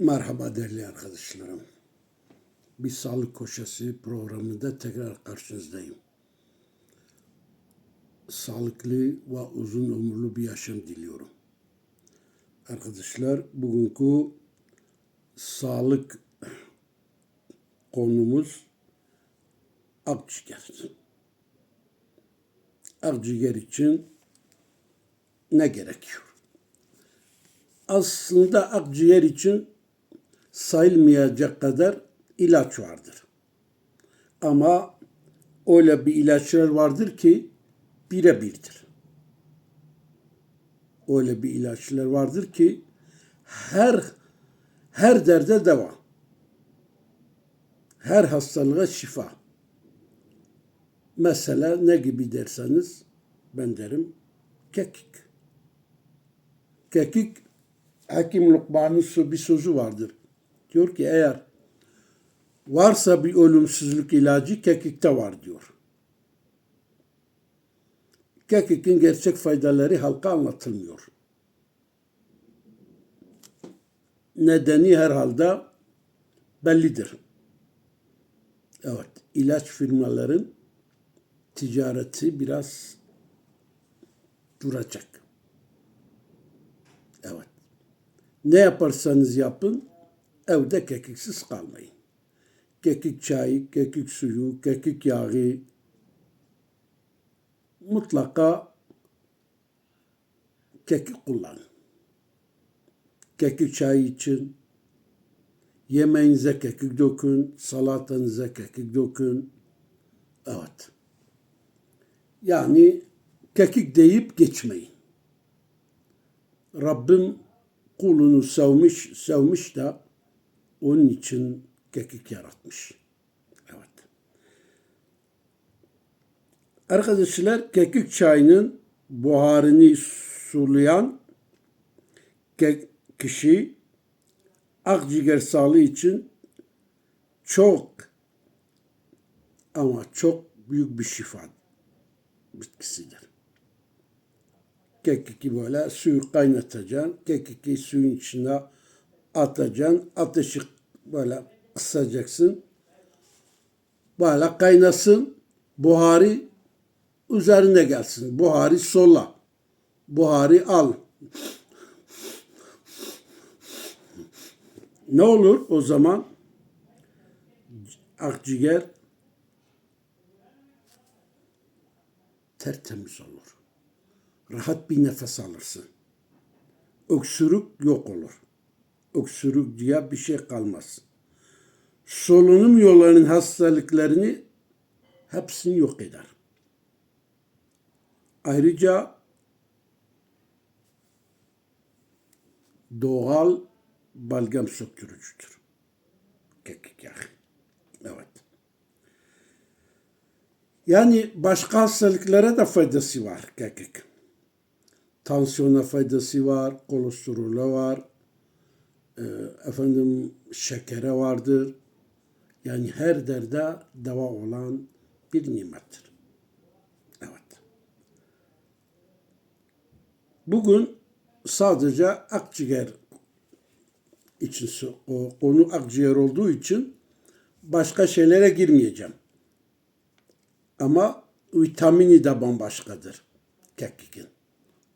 Merhaba değerli arkadaşlarım. Bir sağlık koşası programında tekrar karşınızdayım. Sağlıklı ve uzun ömürlü bir yaşam diliyorum. Arkadaşlar bugünkü sağlık konumuz akciğer. Akciğer için ne gerekiyor? Aslında akciğer için sayılmayacak kadar ilaç vardır. Ama öyle bir ilaçlar vardır ki birebirdir. Öyle bir ilaçlar vardır ki her her derde deva. Her hastalığa şifa. Mesela ne gibi derseniz ben derim kekik. Kekik Hakim Lukman'ın bir sözü vardır. Diyor ki eğer varsa bir ölümsüzlük ilacı kekikte var diyor. Kekikin gerçek faydaları halka anlatılmıyor. Nedeni herhalde bellidir. Evet, ilaç firmaların ticareti biraz duracak. Evet. Ne yaparsanız yapın, evde kekiksiz kalmayın. Kekik çayı, kekik suyu, kekik yağı mutlaka kekik kullanın. Kekik çayı için yemeğinize kekik dökün, salatanıza kekik dökün. Evet. Yani kekik deyip geçmeyin. Rabbim kulunu sevmiş, sevmiş de onun için kekik yaratmış. Evet. Arkadaşlar kekik çayının buharını sulayan kişi akciğer sağlığı için çok ama çok büyük bir şifa bitkisidir. Kekiki böyle suyu kaynatacaksın. Kekiki suyun içine atacaksın. Ateşi böyle kısacaksın. Böyle kaynasın. Buhari üzerine gelsin. Buhari sola. Buhari al. Ne olur o zaman? Akciğer tertemiz olur. Rahat bir nefes alırsın. Öksürük yok olur. Öksürük diye bir şey kalmaz. Solunum yollarının hastalıklarını hepsini yok eder. Ayrıca doğal balgam söktürücüdür. Kekik yağı. Evet. Yani başka hastalıklara da faydası var kekik. Tansiyona faydası var, kolesterole var, efendim şekere vardır. Yani her derde deva olan bir nimettir. Evet. Bugün sadece akciğer için o konu akciğer olduğu için başka şeylere girmeyeceğim. Ama vitamini de bambaşkadır kekikin.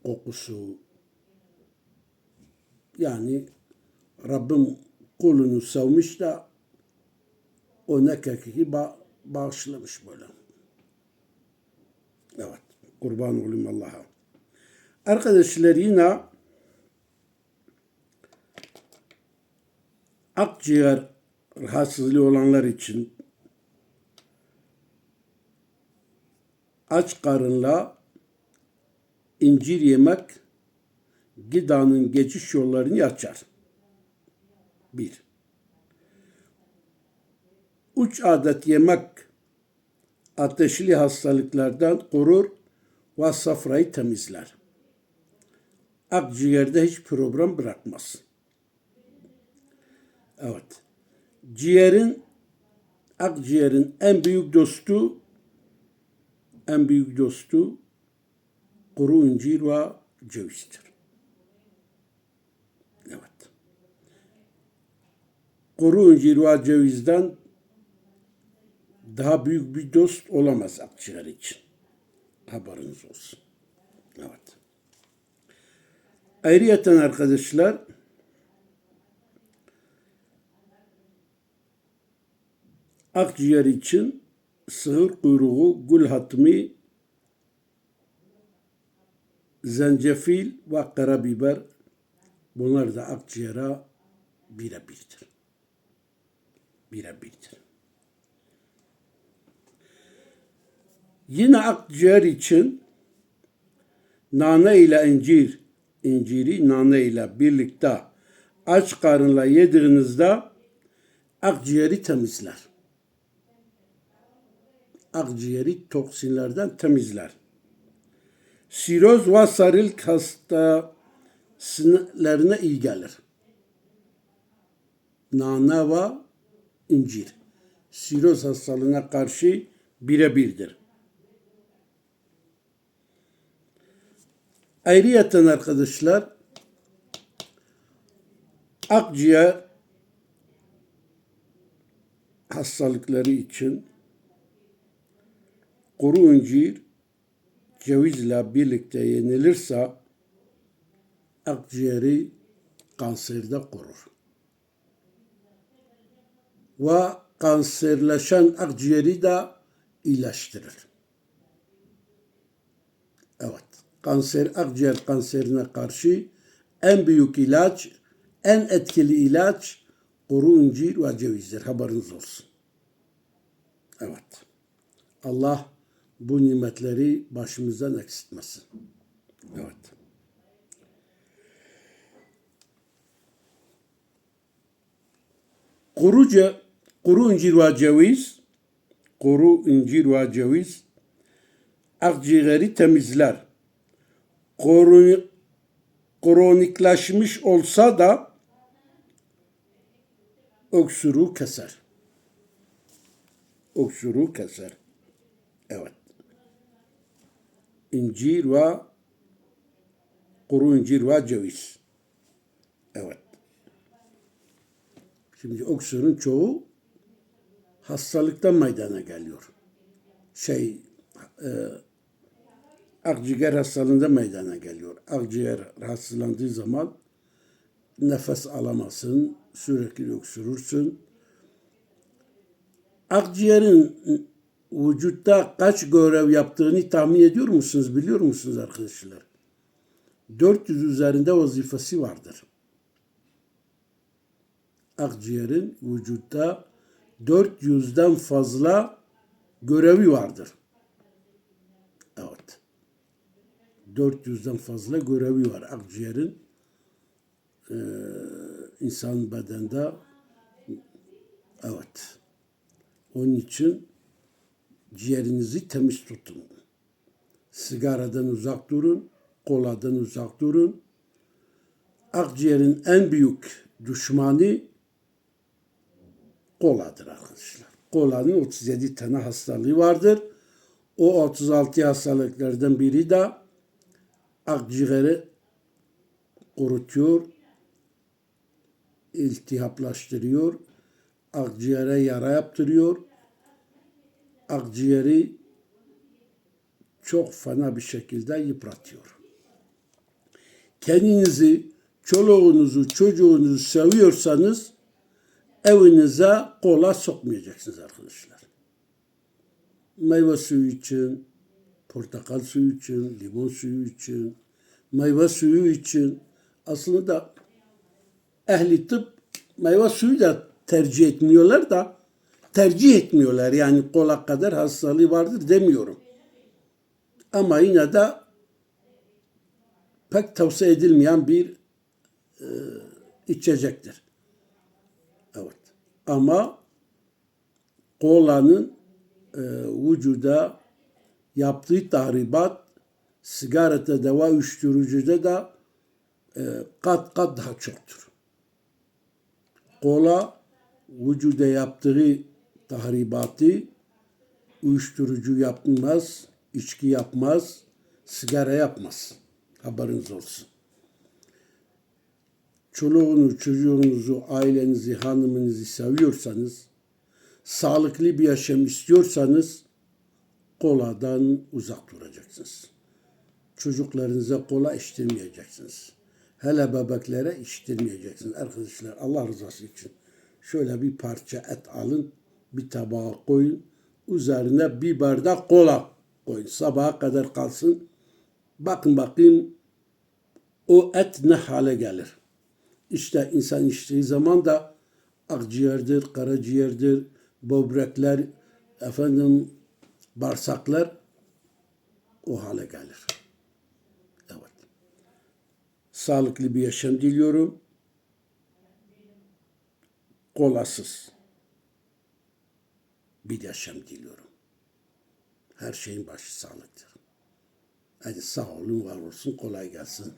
Kokusu. Yani Rabbim kulunu sevmiş de ona kekiki ba bağışlamış böyle. Evet. Kurban olayım Allah'a. Arkadaşlar yine akciğer rahatsızlığı olanlar için aç karınla incir yemek gıdanın geçiş yollarını açar. Bir. Üç adet yemek ateşli hastalıklardan korur ve safrayı temizler. Akciğerde hiç problem bırakmaz. Evet. Ciğerin akciğerin en büyük dostu en büyük dostu kuru incir ve cevizdir. Evet. Kuru incir ve cevizden daha büyük bir dost olamaz akciğer için. Haberiniz olsun. Evet. Ayrıyeten arkadaşlar akciğer için sığır kuyruğu, gül hatmi, zencefil ve karabiber bunlar da akciğere birebirdir. Birebirdir. Yine akciğer için nane ile incir, inciri nane ile birlikte aç karınla yediğinizde akciğeri temizler. Akciğeri toksinlerden temizler. Siroz ve sarılık hastalarına iyi gelir. Nane ve incir. Siroz hastalığına karşı birebirdir. Ayrıyeten arkadaşlar akciğer hastalıkları için kuru incir cevizle birlikte yenilirse akciğeri kanserde korur. Ve kanserleşen akciğeri de iyileştirir. Evet. Kanser, akciğer kanserine karşı en büyük ilaç, en etkili ilaç kuru incir ve cevizdir. Haberiniz olsun. Evet. Allah bu nimetleri başımızdan eksiltmesin. Evet. Kuruca, kuru incir ve ceviz, kuru incir ve ceviz akciğeri temizler. Kronikleşmiş olsa da öksürüğü keser. Öksürüğü keser. Evet. İncir ve kuru incir ve ceviz. Evet. Şimdi öksürüğün çoğu hastalıktan meydana geliyor. Şey, e, akciğer hastalığında meydana geliyor. Akciğer hastalandığı zaman nefes alamazsın, sürekli öksürürsün. Akciğerin vücutta kaç görev yaptığını tahmin ediyor musunuz, biliyor musunuz arkadaşlar? 400 üzerinde vazifesi vardır. Akciğerin vücutta 400'den fazla görevi vardır. Evet. 400'den fazla görevi var akciğerin e, insan bedende. Evet. Onun için ciğerinizi temiz tutun. Sigaradan uzak durun, koladan uzak durun. Akciğerin en büyük düşmanı koladır arkadaşlar. Kolanın 37 tane hastalığı vardır. O 36 hastalıklardan biri de akciğeri kurutuyor, iltihaplaştırıyor, akciğere yara yaptırıyor, akciğeri çok fena bir şekilde yıpratıyor. Kendinizi, çoluğunuzu, çocuğunuzu seviyorsanız evinize kola sokmayacaksınız arkadaşlar. Meyve suyu için, portakal suyu için, limon suyu için, meyve suyu için aslında ehli tıp meyve suyu da tercih etmiyorlar da tercih etmiyorlar. Yani kola kadar hastalığı vardır demiyorum. Ama yine de pek tavsiye edilmeyen bir e, içecektir. Ama kolanın e, vücuda yaptığı tahribat sigarada da ve uyuşturucuda da e, kat kat daha çoktur. Kola vücuda yaptığı tahribatı uyuşturucu yapmaz, içki yapmaz, sigara yapmaz. Haberiniz olsun. Çoluğunu, çocuğunuzu, ailenizi, hanımınızı seviyorsanız, sağlıklı bir yaşam istiyorsanız koladan uzak duracaksınız. Çocuklarınıza kola içtirmeyeceksiniz. Hele bebeklere içtirmeyeceksiniz. Arkadaşlar Allah rızası için şöyle bir parça et alın, bir tabağa koyun, üzerine bir bardak kola koyun. Sabaha kadar kalsın. Bakın bakayım o et ne hale gelir. İşte insan içtiği zaman da akciğerdir, karaciğerdir, böbrekler, efendim bağırsaklar o hale gelir. Evet. Sağlıklı bir yaşam diliyorum. Kolasız bir yaşam diliyorum. Her şeyin başı sağlıktır. Hadi sağ olun, var olsun, kolay gelsin.